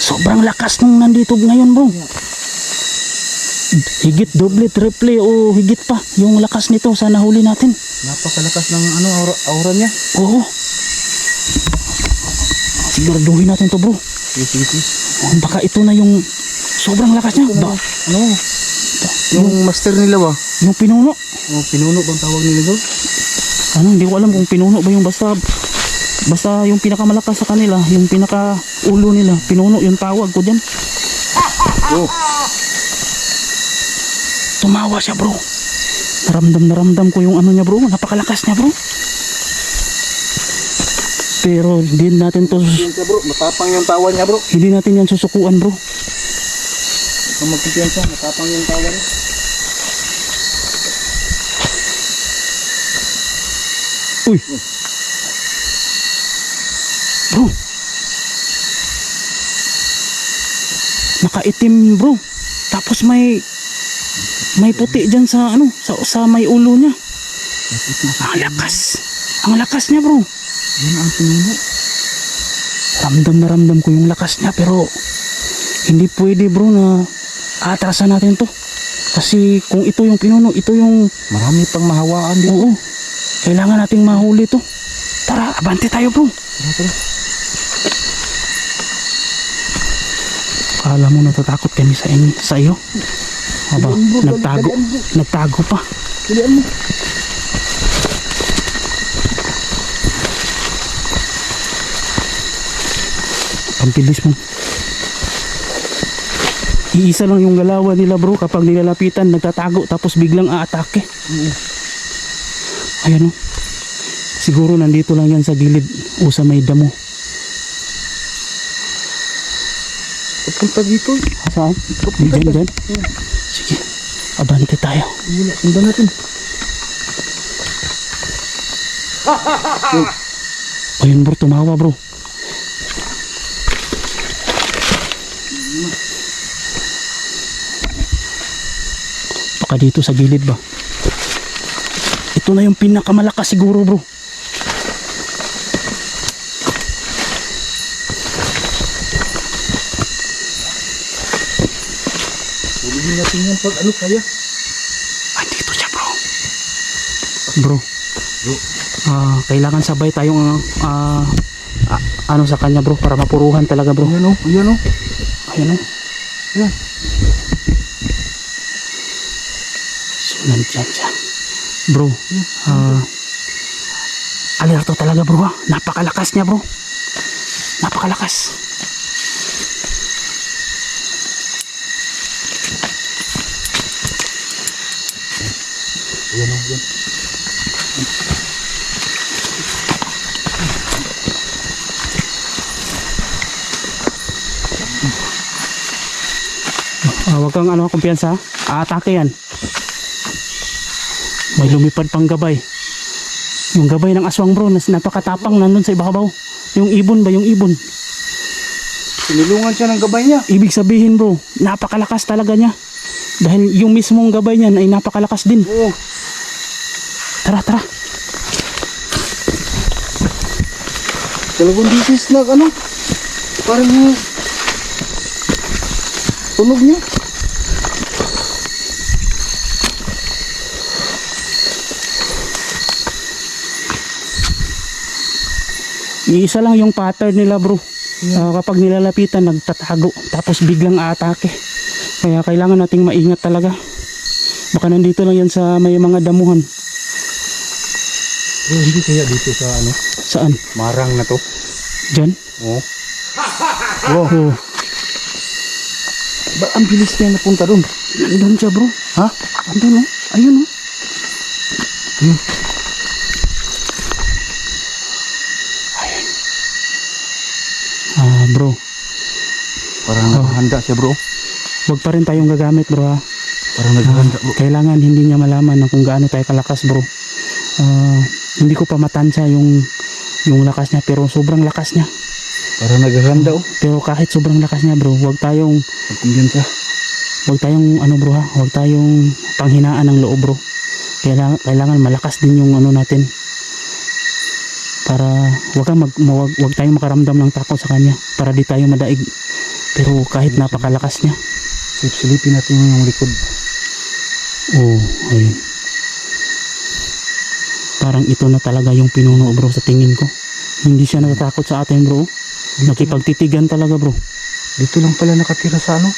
Sobrang lakas nung nandito ngayon bro. Higit doble, triple o higit pa yung lakas nito sa nahuli natin. Napakalakas ng ano, aura, aura niya. Oo. Siguraduhin natin to bro. Sige, sige, sige. Baka ito na yung sobrang lakas niya. Ba, Ano? Yung master nila ba? yung pinuno. Oh, pinuno bang tawag nila doon? Ano, hindi ko alam kung pinuno ba yung basta basta yung pinakamalakas sa kanila, yung pinaka ulo nila, pinuno yung tawag ko diyan. Oh, Tumawa siya, bro. Naramdam na ramdam ko yung ano niya, bro. Napakalakas niya, bro. Pero hindi natin to yan siya bro. Matapang yung tawa niya bro. hindi natin yan susukuan, bro. Kung magpipiyansa, matapang yung tawa niya. Uy. Bro. Nakaitim, bro. Tapos may may puti diyan sa ano, sa sa may ulo niya. Ang lakas. Ang lakas niya, bro. Yan ang pinuno. Ramdam na ramdam ko yung lakas niya pero hindi pwede, bro, na atrasan natin to. Kasi kung ito yung pinuno, ito yung Marami pang mahawaan dito. oo. Kailangan nating mahuli to. Tara, abante tayo, bro. Tara, tara. Kala mo natatakot kami sa inyo, sa iyo. Aba, nagtago, nagtago pa. Tulian mo. Ang bilis mo. Iisa lang yung galawan nila bro kapag nilalapitan, nagtatago tapos biglang aatake. Ayan o. Siguro nandito lang yan sa gilid o sa may damo. Papunta dito. Saan? Papunta Diyan, dyan. diyan. Sige. Abante tayo. Wala, sundan natin. Ayun bro, tumawa bro. Baka dito sa gilid ba? Ito na yung pinakamalakas siguro bro. Hulihin natin yan pag ano kaya. Ay, dito siya bro. Bro, Bro. ah, kailangan sabay tayong ah, ah, ano sa kanya bro para mapuruhan talaga bro. Ayan o, ayan o. Ayun o. Ayan. So, nandyan siya. Bro, ah, alerto talaga bro ha. Napakalakas niya bro. Napakalakas. Ayan o, ayan. Ah, wag kang ano, kumpiyansa. Aatake yan. May lumipad pang gabay. Yung gabay ng aswang bro, napakatapang nandun sa ibabaw. Yung ibon ba, yung ibon. Sinulungan siya ng gabay niya. Ibig sabihin bro, napakalakas talaga niya. Dahil yung mismong gabay niyan ay napakalakas din. Oo. Tara, tara. Dalawang bisis na ano. Parang yung tunog niya. Iisa lang yung pattern nila bro. Ah, kapag nilalapitan, nagtatago. Tapos biglang aatake. Kaya kailangan nating maingat talaga. Baka nandito lang yan sa may mga damuhan. Eh, hindi kaya dito sa ano. Saan? Marang na to. Diyan? Oo. Oh, Ba, ang bilis niya napunta doon. nandun siya bro. Ha? Nandun oh. Ayun oh. Hmm. Ayun. Ah bro, Parang Oh. naghahanda siya bro. wag pa rin tayong gagamit bro ha. Parang naghahanda bro. Kailangan hindi niya malaman na kung gaano tayo kalakas bro. Ah, hindi ko pa matansya yung yung lakas niya pero sobrang lakas niya. Parang naghahanda oh. Pero kahit sobrang lakas niya bro, wag tayong Pagkumbiyansa. wag tayong ano bro ha, wag tayong panghinaan ng loob bro. Kailangan, kailangan malakas din yung ano natin. Para wag kang mag, wag, wag tayong makaramdam ng takot sa kanya para di tayo madaig. Pero kahit napakalakas niya. Silipin natin yung likod. Oo, ayun. Parang ito na talaga yung pinuno bro sa tingin ko. Hindi siya natatakot sa atin bro. Nakipagtitigan talaga bro. Dito lang pala nakatira sa ano?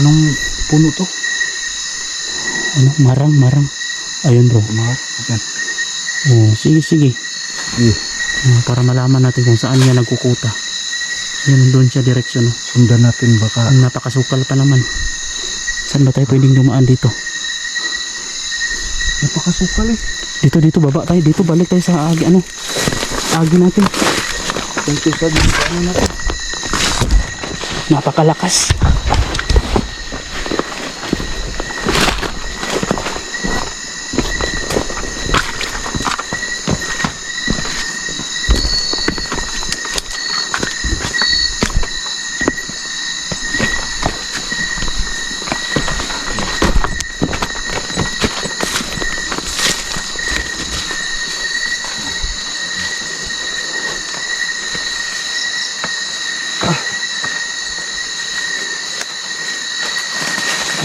Anong puno to? Ano, marang, marang. Ayun bro. Mga, yan. Oo, sige, sige. Eh, Ah, para malaman natin kung saan niya nagkukuta. Yan, doon siya direksyon. Oh. sundan natin baka. Napakasukal pa naman. Saan ba tayo pwedeng dumaan dito? Napakasukal eh. Dito, dito, baba tayo. Dito, balik tayo sa agi, ano? Agi natin. Thank you sa ano natin. Napakalakas.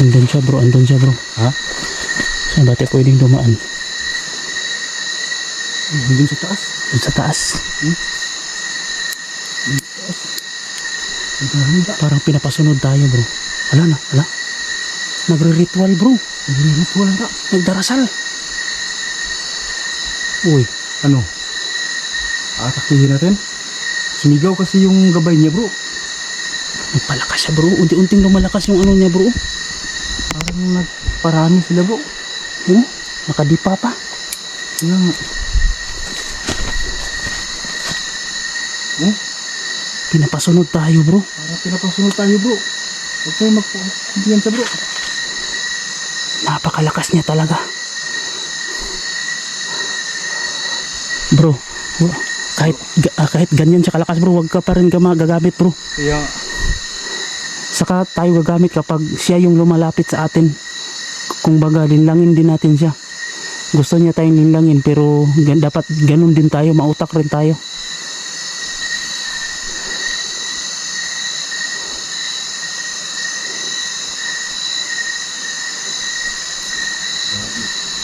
Andun siya bro, andun siya bro. Ha? Saan tayo pwedeng dumaan? Hindi sa taas. Doon sa taas. Ganda. Parang pinapasunod tayo bro. Wala na, wala. Nagre-ritual bro. Nagre-ritual na. Nagdarasal. Uy, Ano? Atakihin natin? Sumigaw kasi yung gabay niya bro. nagpalakas siya bro. Unti-unting lumalakas yung ano niya bro. Parang nagparami sila bro. Oh, nakadipa pa. Kaya nga. Oh, Pinapasunod tayo bro. parang pinapasunod tayo bro. Huwag tayo magpakumpiyansa bro. Napakalakas niya talaga. Bro, kahit ah, kahit ganyan siya kalakas bro, wag ka pa rin ka magagamit bro. Kaya Saka tayo gagamit kapag siya yung lumalapit sa atin. Kung baga, linlangin din natin siya. Gusto niya tayong linlangin pero dapat ganun din tayo, mautak rin tayo.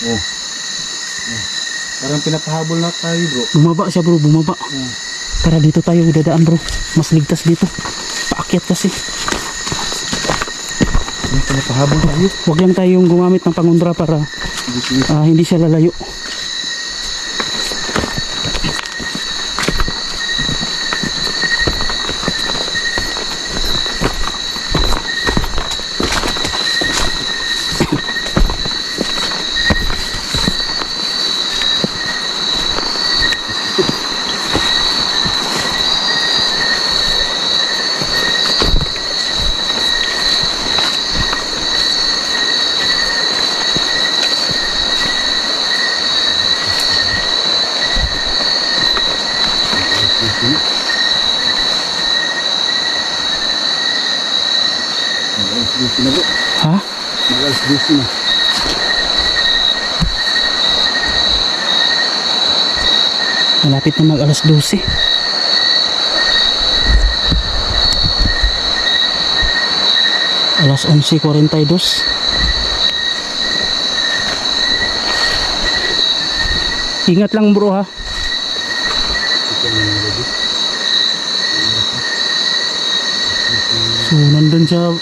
Oh. Parang pinapahabol na tayo bro. Bumaba siya bro, bumaba. Tara dito tayo dadaan bro. Mas ligtas dito. Paakyat kasi. Pinapahabol tayo. Huwag lang tayong gumamit ng pangundra para ah, hindi siya lalayo. Mag-alas 12 na bro. Ha? Mag-alas 12 na. Malapit na mag alas 12. Alas 11.42. Ingat lang bro ha. So nandun siya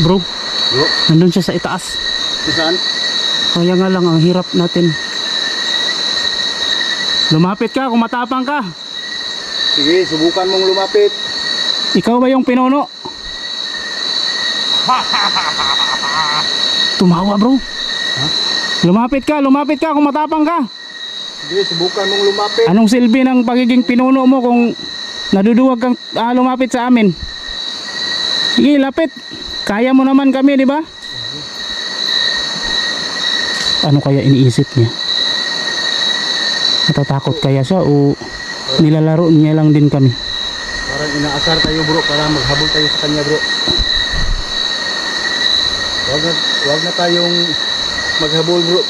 bro. Bro, Nandun siya sa itaas. saan? Kaya nga lang ang hirap natin. Lumapit ka kung matapang ka. Sige, subukan mong lumapit. Ikaw ba yung pinuno? Tumawa bro. Lumapit ka, lumapit ka kung matapang ka. Sige, subukan mong lumapit. Anong silbi ng pagiging pinuno mo kung naduduwag kang ah, lumapit sa amin? Sige, lapit. Kaya mo naman kami, di ba? Ano kaya iniisip niya? Natatakot kaya siya o nilalaro niya lang din kami? Parang inaasar tayo bro para maghabol tayo sa kanya bro. Wag na, wag na tayong maghabol bro.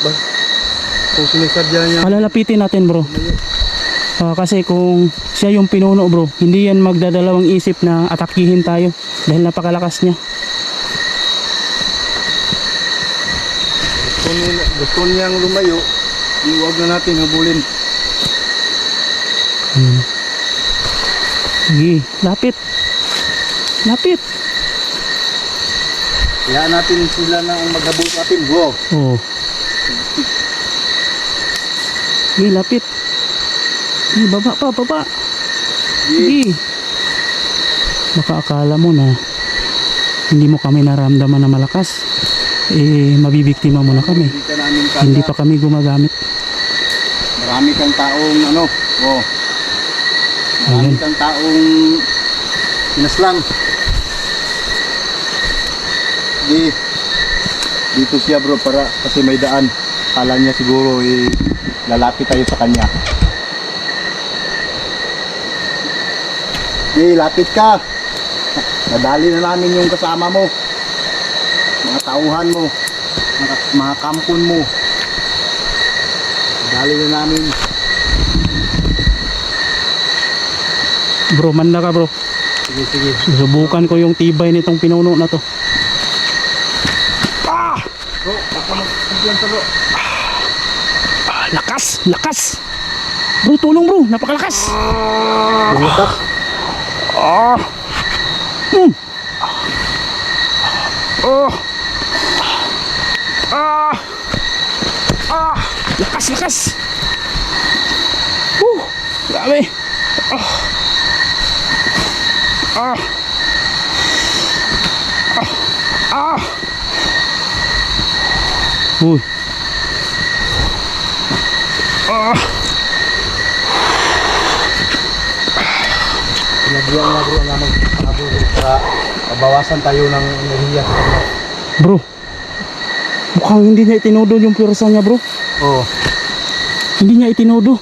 Kung sinasadya niya, Palalapitin natin bro. Ah, kasi kung siya yung pinuno bro, hindi yan magdadalawang isip na atakihin tayo dahil napakalakas niya. Gusto, nila, gusto niyang lumayo, iwag na natin habulin. Hmm. Sige, lapit. Lapit. Kaya natin sila na ang maghabol sa atin. Wow. Oo. Sige, lapit. Sige, baba pa, baba. Sige. Baka akala mo na hindi mo kami naramdaman na malakas. Eh, mabibiktima mo na kami. Hindi pa kami gumagamit. Marami kang taong ano. Oh. Marami kang taong pinaslang. Di, dito siya bro para kasi may daan. Kala niya siguro eh, lalapit tayo sa kanya. Di, lapit ka. Nadali na namin yung kasama mo. Mga tauhan mo. Mga, mga kampon mo. Nadali na namin. Bro, manda ka bro. Sige, sige. Subukan ko yung tibay nitong pinuno na to. Bro, baka mag-siglan sa bro. Ah, lakas! Lakas! Bro, tulong bro! Napakalakas! Bumutak. Ah! Hmm! Oh! Ah! Ah! Lakas, lakas! Uh! Grabe! Ah! Ah! Ah! Ah! Uy! Ah! Pinagyan nga bro na mag-abo para mabawasan tayo ng enerhiya. Bro! Mukhang hindi niya itinodo yung pwersa niya bro. Oo. Hindi niya itinodo.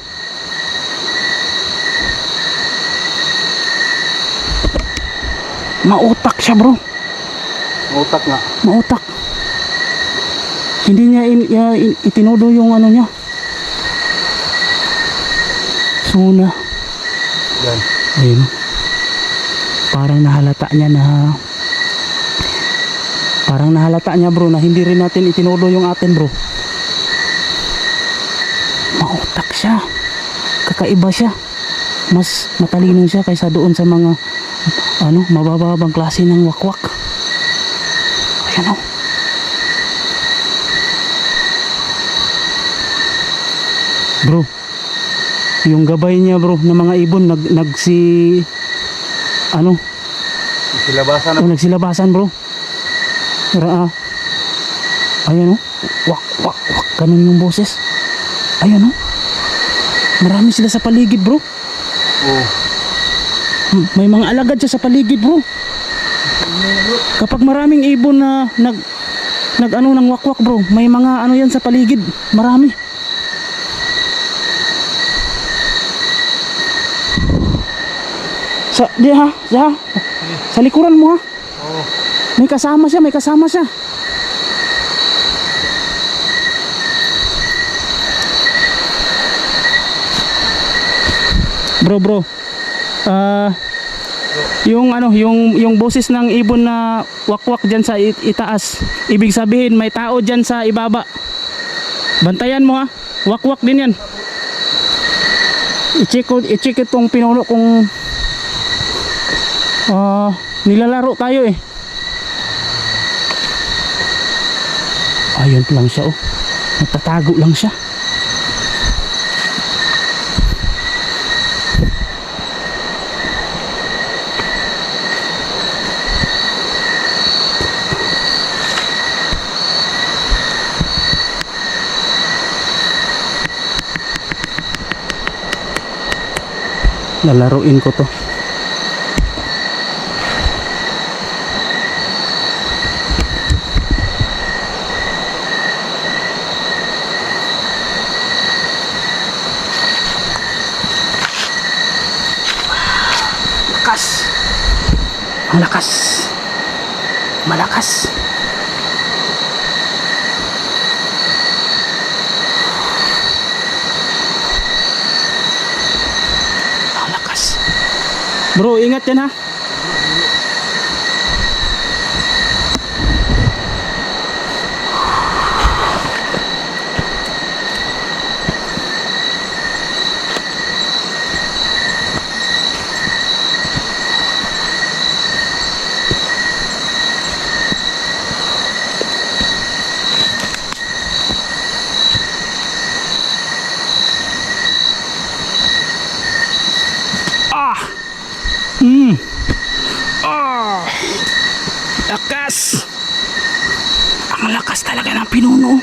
Mautak siya bro. Utak nga. Mautak. Hindi niya in, ya- in- itinodo yung ano niya. Suna. Yan. Ayun. Parang nahalata niya na Parang nahalata niya bro na hindi rin natin itinodo yung atin bro. Mautak siya. Kakaiba siya. Mas matalino siya kaysa doon sa mga ano, mabababang klase ng wakwak. Ayan o. Bro, yung gabay niya bro ng mga ibon nag nagsi ano Silabasan na. Oh, nagsilabasan bro. Tara ah. Ayan oh. Wak, wak, wak. Ganun yung boses. Ayan oh. Marami sila sa paligid bro. Oo. Hmm, May mga alagad siya sa paligid bro. Kapag maraming ibon na nag nag ano ng wakwak bro, may mga ano yan sa paligid. Marami. Sa di ha, sa sa likuran mo ha. Oo. May kasama siya, may kasama siya. Bro, bro. Ah, yung ano, yung yung boses ng ibon na wakwak diyan sa itaas. Ibig sabihin may tao diyan sa ibaba. Bantayan mo ha. Wakwak din 'yan. I-check ko, i-check itong pinuno kung ah nilalaro tayo eh. Ayun lang siya oh. Nagtatago lang siya. Lalaruin ko to. Lakas. Ang lakas. Malakas. Bro, ingat yan ha. Ah! Mm. Ah! Lakas! Ang lakas talaga ng pinuno.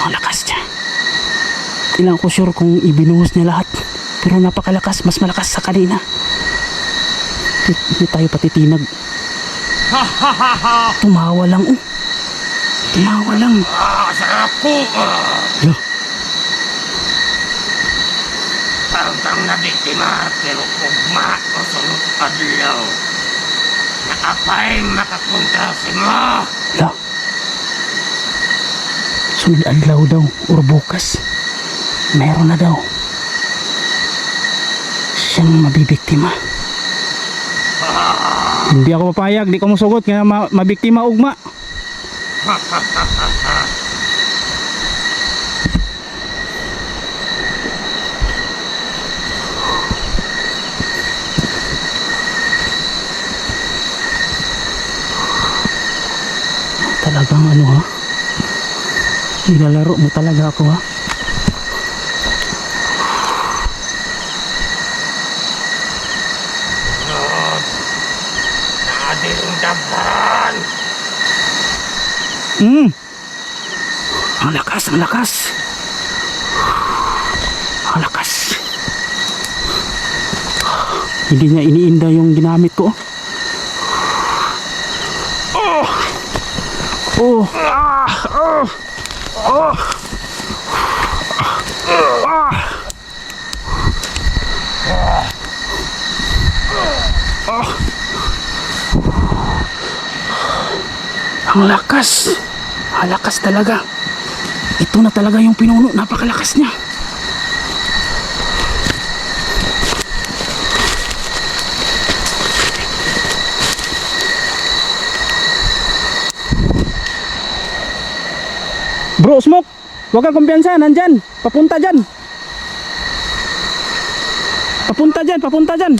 Ang lakas niya. Di lang ako sure kung ibinuhos niya lahat. Pero napakalakas, mas malakas sa kanina. Di, di tayo patitinag. Tumawa lang oh. Tumawa lang. Ah, sarap ko. Lo, parang kang nabiktima pero ugma o sunod adlaw. Nakapay makapunta si mo. lo. Sunod adlaw daw, or bukas. Meron na daw. Siyang mabibiktima. Hindi ako papayag, di ko musugot kaya ma mabiktima ugma. Talagang ano ha? Nilalaro mo talaga ako ha? Mm. Ang lakas, ang lakas. Ang lakas. Hindi niya iniinda yung ginamit ko. Oh! Oh! Ah! Oh! Oh! Ah! Oh! Ang lakas. Ang lakas talaga. Ito na talaga yung pinuno. Napakalakas niya. Bro, smoke. Huwag kang kumpiyansa. Nandyan. Papunta dyan. Papunta dyan. Papunta dyan.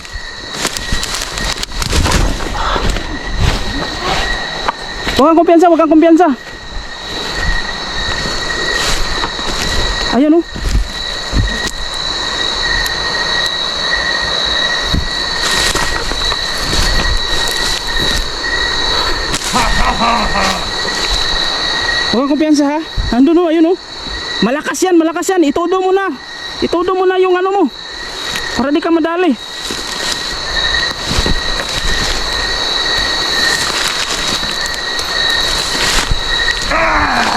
Huwag kang kumpiyansa. Huwag kang kumpiyansa. Ayan oh. Huwag kumpiyansa ha. Nandun oh, ayun oh. Malakas yan, malakas yan. Itodo mo na. Itodo mo na yung ano mo. Para di ka madali.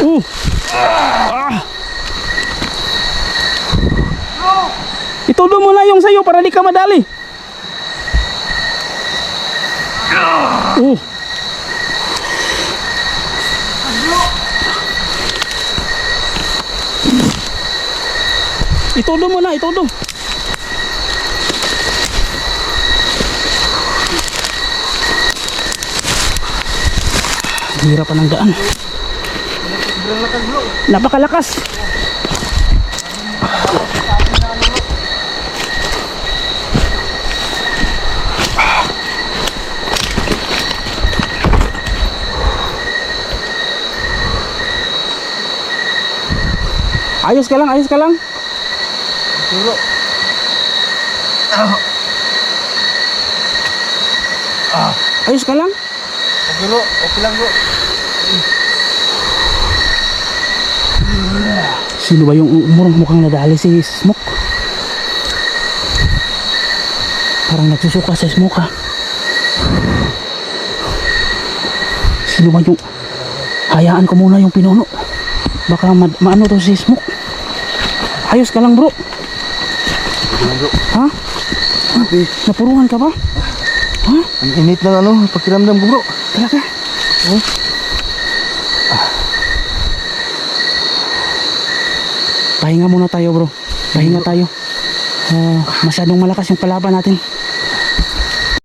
Uh. Ah. Itudo mo na yung sayo para di ka madali. Uh. Itudo mo na, itudo. Hirap pa ng daan. Napakalakas. Ayos ka lang, ayos ka lang. Ayos ka lang. Okay bro, okay lang bro. Sino ba yung umurong mukhang nadali si Smoke? Parang nagsusuka sa Smoke ha. Sino ba yung... Hayaan ko muna yung pinuno. Baka ma maano to si Smoke. Ayos ka lang bro. bro. Ha? Ate, Napuruhan ka ba? Ha? ang init ng ano, pakiramdam ko bro. Talaga? pahinga muna tayo bro. Pahinga tayo. Ah, masyadong malakas yung kalaban natin.